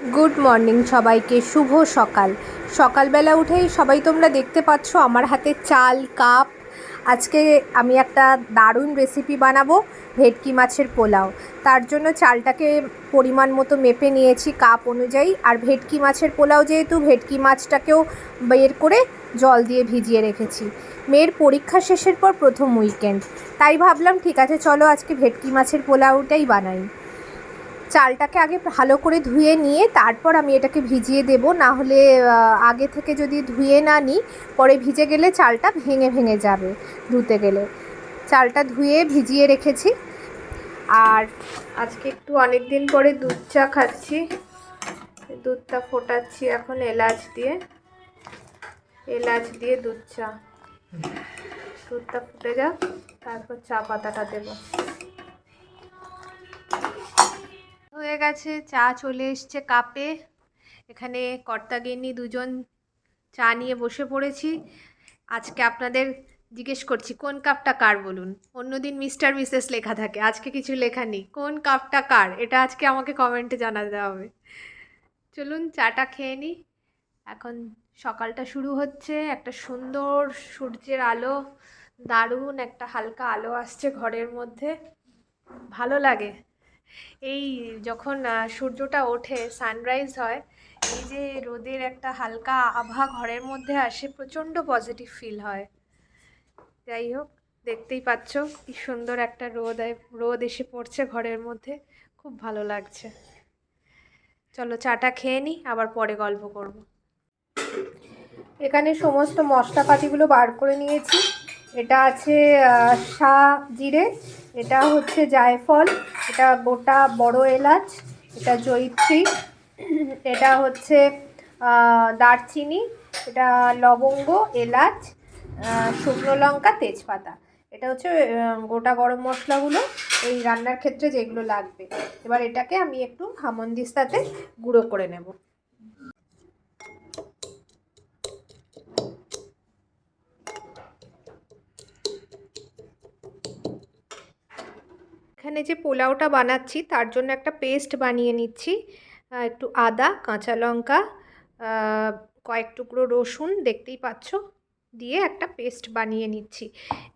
Good morning সবাইকে, শুভ সকাল। সকালবেলা উঠেই সবাই তোমরা দেখতে পাচ্ছ আমার হাতে চাল, কাপ। আজকে আমি একটা দারুণ রেসিপি বানাবো, ভেটকি মাছের পোলাও। তার জন্য চালটাকে পরিমাণ মতো মেপে নিয়েছি কাপ অনুযায়ী। আর ভেটকি মাছের পোলাও যেহেতু, ভেটকি মাছটাকেও বের করে জল দিয়ে ভিজিয়ে রেখেছি। মেয়ের পরীক্ষা শেষের পর প্রথম উইকেন্ড তাই ভাবলাম, ঠিক আছে, চলো আজকে ভেটকি মাছের পোলাওটাই বানাই। চালটাকে আগে ভালো করে ধুয়ে নিয়ে তারপর আমি এটাকে ভিজিয়ে দেব। না হলে আগে থেকে যদি ধুয়ে না নিই, পরে ভিজে গেলে চালটা ভেঙে ভেঙে যাবে ধুতে গেলে। চালটা ধুয়ে ভিজিয়ে রেখেছি। আর আজকে একটু অনেক দিন পরে দুধ চা খাচ্ছি। দুধটা ফোটাচ্ছি এখন এলাচ দিয়ে। এলাচ দিয়ে দুধ চা। দুধটা ফুটে যাক, তারপর চা পাতাটা দেবো। হয়ে গেছে, চা চলে এসছে কাপে। এখানে কর্তাগিন্নি দুজন চা নিয়ে বসে পড়েছি। আজকে আপনাদের জিজ্ঞেস করছি, কোন কাপটা কার বলুন? অন্যদিন মিস্টার, মিসেস লেখা থাকে, আজকে কিছু লেখা নেই। কোন কাপটা কার? এটা আজকে আমাকে কমেন্টে জানাতে হবে। চলুন, চাটা খেয়ে নিই এখন সকালটা শুরু হচ্ছে, একটা সুন্দর সূর্যের আলো, দারুণ একটা হালকা আলো আসছে ঘরের মধ্যে। ভালো লাগে। এই যখন সূর্যটা ওঠে সানরাইজ হয়, এই যে রোদের একটা হালকা আভা ঘরের মধ্যে আসে, প্রচণ্ড পজিটিভ ফিল হয়। যাই হোক, দেখতেই পাচ্ছ কি সুন্দর একটা রোদ রোদ এসে পড়ছে ঘরের মধ্যে, খুব ভালো লাগছে। চলো চাটা খেয়ে নিই আবার পরে গল্প করব। এখানে সমস্ত মশলাপাতিগুলো বার করে নিয়েছি। এটা আছে সা জিরে এটা হচ্ছে জায়ফল। এটা গোটা বড় এলাচ, এটা জয়িত্রী। এটা হচ্ছে দারচিনি। এটা লবঙ্গ, এলাচ শুকনো লঙ্কা, তেজপাতা। এটা হচ্ছে গোটা গরম মশলাগুলো এই রান্নার ক্ষেত্রে যেগুলো লাগবে। এবার এটাকে আমি একটু হামনদিস্তাতে গুঁড়ো করে নেব। এখানে যে পোলাওটা বানাচ্ছি, তার জন্য একটা পেস্ট বানিয়ে নিচ্ছি। একটু আদা, কাঁচা লঙ্কা কয়েক টুকরো রসুন, দেখতেই পাচ্ছ? দিয়ে একটা পেস্ট বানিয়ে নিচ্ছি।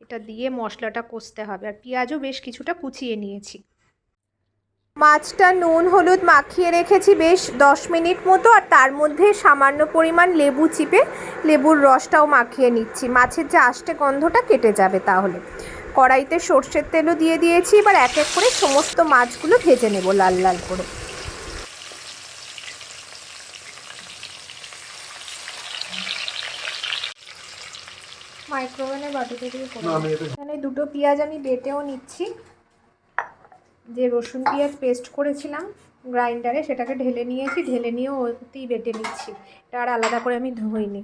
এটা দিয়ে মশলাটা কষতে হবে। আর পেঁয়াজও বেশ কিছুটা কুচিয়ে নিয়েছি। মাছটা নুন, হলুদ মাখিয়ে রেখেছি বেশ দশ মিনিট মতো। আর তার মধ্যে সামান্য পরিমাণ লেবু চিপে লেবুর রসটাও মাখিয়ে নিচ্ছি। মাছের যে আষ্টে গন্ধটা কেটে যাবে তাহলে। কড়াইতে সর্ষের তেলও দিয়ে দিয়েছি। এবার এক এক করে সমস্ত মাছগুলো ভেজে নেব লাল লাল করে। মাইক্রোওভেনে বাটিতে দিয়ে এখানে দুটো পেঁয়াজ আমি বেটেও নিচ্ছি। যে রসুন পেঁয়াজ পেস্ট করেছিলাম গ্রাইন্ডারে সেটাকে ঢেলে নিয়েছি। ঢেলে নিয়েও ওতেই বেটে নিচ্ছি। এটা আর আলাদা করে আমি ধুইনি।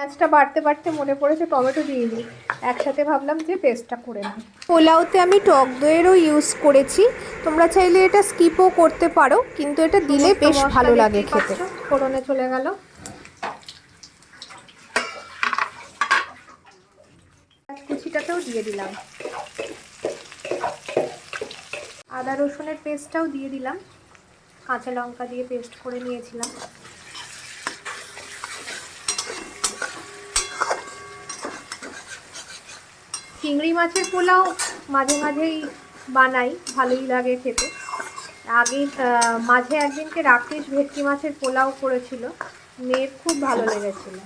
পেঁয়াজটা বাড়তে বাড়তে মনে পড়েছে টমেটো দিয়ে দিই। একসাথে ভাবলাম যে পেস্টটা করে নিই। পোলাওতে আমি টক দইয়েরও ইউজ করেছি। তোমরা চাইলে এটা স্কিপও করতে পারো কিন্তু এটা দিলে বেশ ভালো লাগে খেতে। ফোড়নে চলে গেল। কুচিটাতেও দিয়ে দিলাম। আদা রসুনের পেস্টটাও দিয়ে দিলাম। কাঁচা লঙ্কা দিয়ে পেস্ট করে নিয়েছিলাম। চিংড়ি মাছের পোলাও মাঝে মাঝেই বানাই, ভালোই লাগে খেতে। আগে মাঝে একদিনকে রাকেশ ভেটকি মাছের পোলাও করেছিল, মেয়ের খুব ভালো লেগেছিল।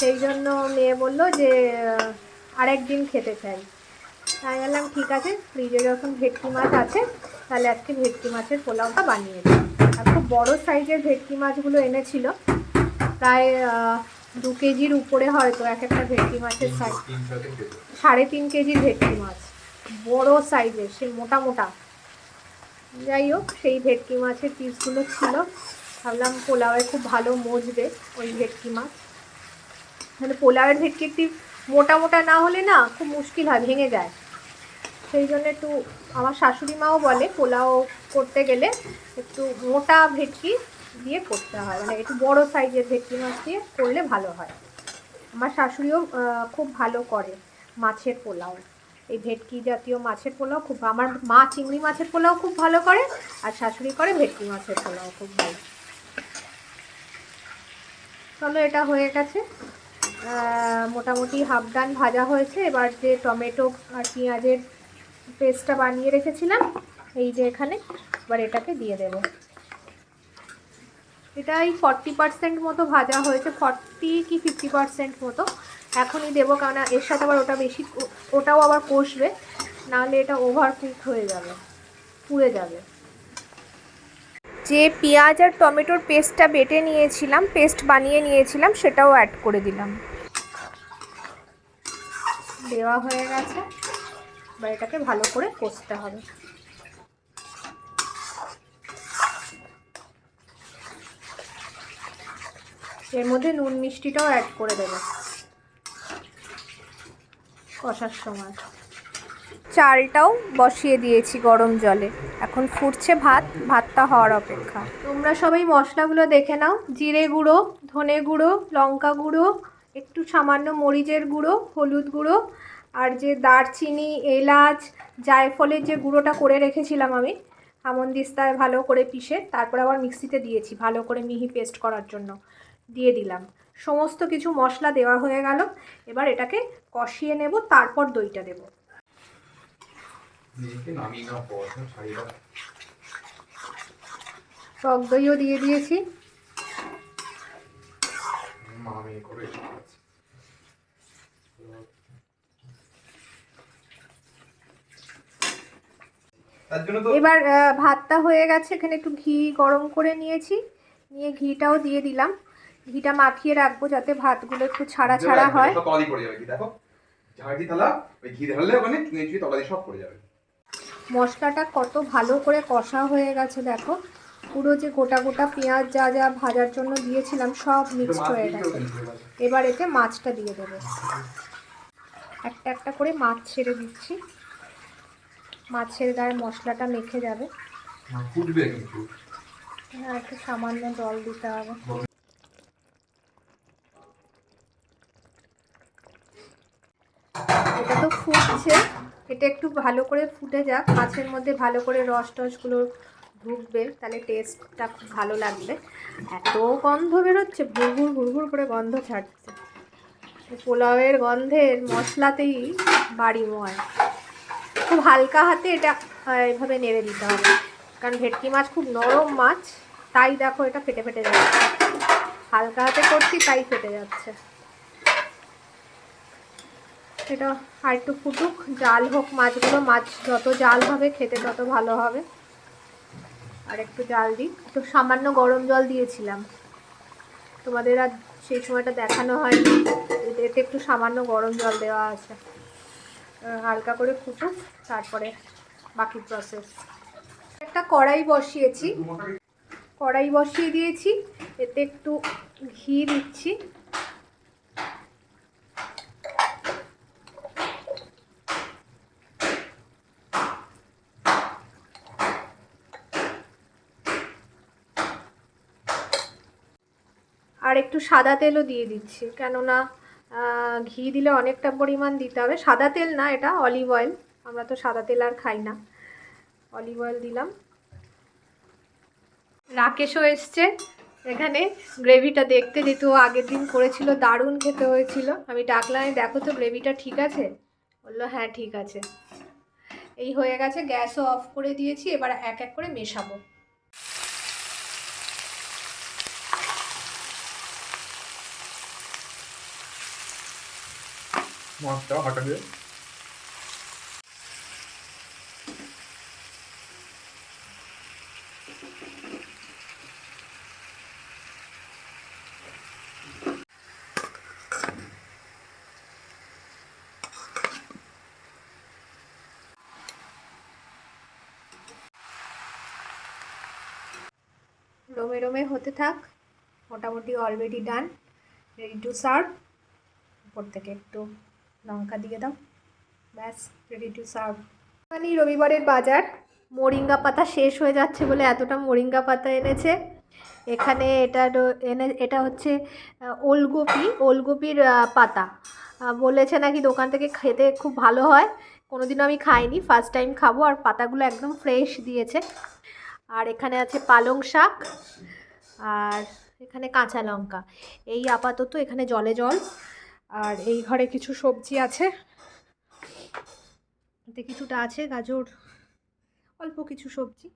সেই জন্য মেয়ে বলল যে আরেকদিন খেতে চাই। তাই বললাম, ঠিক আছে, ফ্রিজে যখন ভেটকি মাছ আছে, তাহলে আজকে ভেটকি মাছের পোলাওটা বানিয়ে দিই। আর খুব বড়ো সাইজের ভেটকি মাছগুলো এনেছিল। প্রায় দু কেজির উপরে হয়তো এক একটা ভেটকি মাছের সাইজ সাড়ে তিন কেজি ভেটকি মাছ, বড় সাইজের, সে মোটা মোটা। যাই হোক, সেই ভেটকি মাছের পিসগুলো ছিল। ভাবলাম পোলাওয়ে খুব ভালো মজবে ওই ভেটকি মাছ। মানে পোলাওয়ের ভেটকি একটি মোটা মোটা না হলে না খুব মুশকিল হয়, ভেঙে যায়। সেই জন্য একটু আমার শাশুড়ি মাও বলে, পোলাও করতে গেলে একটু মোটা ভেটকি দিয়ে করতে হয়। মানে একটু বড় সাইজের ভেটকি মাছ দিয়ে করলে ভালো হয়। আমার শাশুড়িও খুব ভালো করে। মাছের পোলাও। এই ভেটকি জাতীয় মাছের পোলাও খুব আমার মা চিংড়ি মাছের পোলাও খুব ভালো করে, আর শাশুড়ি করে ভেটকি মাছের পোলাও খুব ভালো। চলো, এটা হয়ে গেছে। মোটামুটি হাফ ডান ভাজা হয়েছে। এবার যে টমেটো আর পেঁয়াজের পেস্টটা বানিয়ে রেখেছিলাম, এই যে এখানে, এবার এটাকে দিয়ে দেবো। এটা এই ফর্টি পার্সেন্ট মতো ভাজা হয়েছে। ফর্টি কি ফিফটি পার্সেন্ট মতো। এখনই দেবো, কারণ এর সাথে আবার ওটা বেশি ওটাও আবার কষবে, নাহলে এটা ওভার কুক হয়ে যাবে, পুড়ে যাবে। যে পেঁয়াজ আর টমেটোর পেস্টটা বেটে নিয়েছিলাম, পেস্ট বানিয়ে নিয়েছিলাম, সেটাও অ্যাড করে দিলাম। দেওয়া হয়ে গেছে, এবার এটাকে ভালো করে কষতে হবে। এর মধ্যে নুন মিষ্টিটাও অ্যাড করে দেবো। কষার সময়। চালটাও বসিয়ে দিয়েছি গরম জলে। এখন ফুটছে ভাত, ভাতটা হওয়ার অপেক্ষা। তোমরা সবাই মশলাগুলো দেখে নাও। জিরে গুঁড়ো, ধনে গুঁড়ো, লঙ্কা গুঁড়ো, একটু সামান্য মরিচের গুঁড়ো, হলুদ গুঁড়ো, আর যে দারচিনি, এলাচ, জায়ফলের যে গুঁড়োটা করে রেখেছিলাম আমি হামন্দিস্তায় ভালো করে পিষে, তারপর আবার মিক্সিতে দিয়েছি, ভালো করে মিহি পেস্ট করার জন্য। দিয়ে দিলাম। সমস্ত কিছু মশলা দেওয়া হয়ে গেল। এবার এটাকে কষিয়ে নেব তারপর দইটা দেবো। টক দইও দিয়ে দিয়েছি। এবার ভাতটা হয়ে গেছে এখানে একটু ঘি গরম করে নিয়েছি। নিয়ে ঘিটাও দিয়ে দিলাম। ঘিটা মাখিয়ে রাখব যাতে ভাতগুলো একটু ছাড়া ছাড়া হয়। তলাদি পড়ে যাবে দেখো। ঝাড়ি থালা ওই ঘি ঢাললে ওখানে চুঁয়ে তলাদি সব পড়ে যাবে। মশলাটা কত ভালো করে কষা হয়ে গেছে দেখো। পুরো যে গোটা গোটা পেঁয়াজ যা যা ভাজার জন্য দিয়েছিলাম সব মিক্সড হয়ে গেছে। এবার। এতে মাছটা দিয়ে দেবো। একটা একটা করে মাছ ছেড়ে দিচ্ছি। মাছের গায়ে মশলাটা মেখে যাবে। ফুটবে হ্যাঁ একটু সামান্য জল দিতে হবে। তো ফুটছে। এটা একটু ভালো করে ফুটে যাক। মাছের মধ্যে ভালো করে রস টসগুলো ঢুকবে, তাহলে টেস্টটা খুব ভালো লাগবে। এত গন্ধ বেরোচ্ছে ভুরভুর ভুরভুর করে গন্ধ ছাড়ছে। পোলাওয়ের গন্ধের মশলাতেই বাড়ি ময় খুব হালকা হাতে এটা এভাবে নেড়ে দিতে হবে। কারণ ভেটকি মাছ খুব নরম মাছ, তাই দেখো এটা ফেটে ফেটে যাচ্ছে। হালকা হাতে করছি, তাই ফেটে যাচ্ছে। এটা আর একটু ফুটুক, জাল হোক মাছগুলো, মাছ যত জাল হবে খেতে তত ভালো হবে। আর একটু জাল দিই। একটু সামান্য গরম জল দিয়েছিলাম। তোমাদের আর সেই সময়টা দেখানো হয়নি। এতে- এতে একটু সামান্য গরম জল দেওয়া আছে। হালকা করে ফুটুক, তারপরে বাকি প্রসেস একটা কড়াই বসিয়েছি। কড়াই বসিয়ে দিয়েছি। এতে একটু ঘি দিচ্ছি আর একটু সাদা তেলও দিয়ে দিচ্ছি। কেননা ঘি দিলে অনেকটা পরিমাণ দিতে হবে। সাদা তেল না এটা, অলিভ অয়েল। আমরা তো সাদা তেল আর খাই না। অলিভ অয়েল দিলাম। রাকেশও এসছে। এখানে গ্রেভিটা দেখতে যেহেতু আগের দিন করেছিল, দারুণ খেতে হয়েছিল। আমি ডাকলাম দেখো তো, গ্রেভিটা ঠিক আছে? বলল হ্যাঁ ঠিক আছে। এই হয়ে গেছে, গ্যাসও অফ করে দিয়েছি। এবার এক এক করে মেশাবো। মাছটাও হাঁটা দিয়ে। রোমে রোমে হতে থাক। মোটামুটি already done ready to serve উপর থেকে একটু লঙ্কা দিয়ে দাও। ব্যাস রেডি টু সার্ভ মানে রবিবারের বাজার মোরিঙ্গা পাতা শেষ হয়ে যাচ্ছে বলে এতটা মোরিঙ্গা পাতা এনেছে। এখানে এটা এনে এটা হচ্ছে আহ, ওলকপি ওলকপির পাতা। বলেছে নাকি দোকান থেকে খেতে খুব ভালো হয়। কোনোদিনও আমি খাইনি ফার্স্ট টাইম খাব আর পাতাগুলো একদম ফ্রেশ দিয়েছে। আর এখানে আছে পালং শাক আর এখানে কাঁচা লঙ্কা। এই আপাতত এখানে জলে জল। আর এই ঘরে কিছু সবজি আছে। এতে কিছুটা আছে, গাজর, অল্প কিছু সবজি।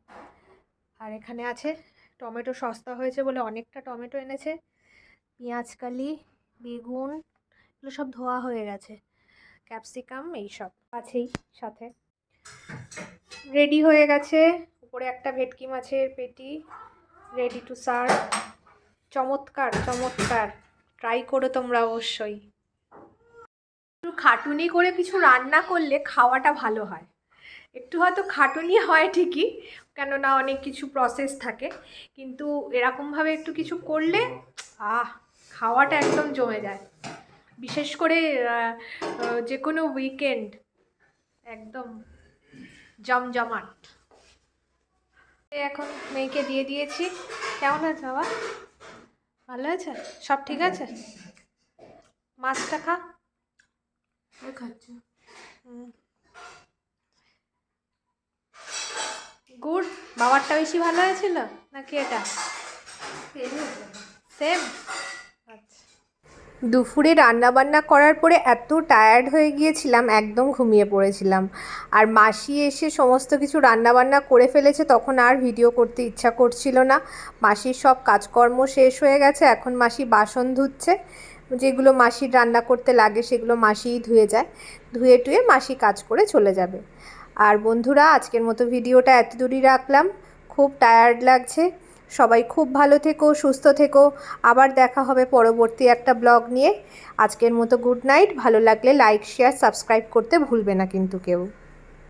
আর এখানে আছে টমেটো সস্তা হয়েছে বলে অনেকটা টমেটো এনেছে। পেঁয়াজকালি বেগুন, এগুলো সব ধোয়া হয়ে গেছে। ক্যাপসিকাম এইসব আছেই সাথে। রেডি হয়ে গেছে। উপরে একটা ভেটকি মাছের পেটি রেডি টু সার্ভ চমৎকার চমৎকার। ট্রাই করো তোমরা অবশ্যই। খাটুনি করে কিছু রান্না করলে খাওয়াটা ভালো হয়। একটু হয়তো খাটুনি হয় ঠিকই, কেননা অনেক কিছু প্রসেস থাকে। কিন্তু এরকমভাবে একটু কিছু করলে, আহ, খাওয়াটা একদম জমে যায়। বিশেষ করে যে কোনো উইকেন্ড একদম জমজমাট। এখন মেয়েকে দিয়ে দিয়েছি। কেমন আছে বাবা? ভালো আছে? সব ঠিক আছে? মাছটা খা। গুড। বাবারটা বেশি ভালো হয়েছিল? নাকি এটা? সেম দুপুরে রান্না বান্না করার পরে এত টায়ার্ড হয়ে গিয়েছিলাম, একদম ঘুমিয়ে পড়েছিলাম। আর মাসি এসে সমস্ত কিছু রান্না বান্না করে ফেলেছে, তখন আর ভিডিও করতে ইচ্ছা করছিল না। মাসির সব কাজকর্ম শেষ হয়ে গেছে, এখন মাসি বাসন ধুচ্ছে। যেগুলো মাসির রান্না করতে লাগে সেগুলো মাসিই ধুয়ে যায়। ধুয়ে টুয়ে মাসি কাজ করে চলে যাবে। আর বন্ধুরা, আজকের মতো ভিডিওটা এত দূরই রাখলাম। খুব টায়ার্ড লাগছে। সবাই খুব ভালো থেকো, সুস্থ থেকো। আবার দেখা হবে পরবর্তী একটা ব্লগ নিয়ে। আজকের মতো গুড নাইট। ভালো লাগলে লাইক, শেয়ার, সাবস্ক্রাইব করতে ভুলবে না কিন্তু কেউ।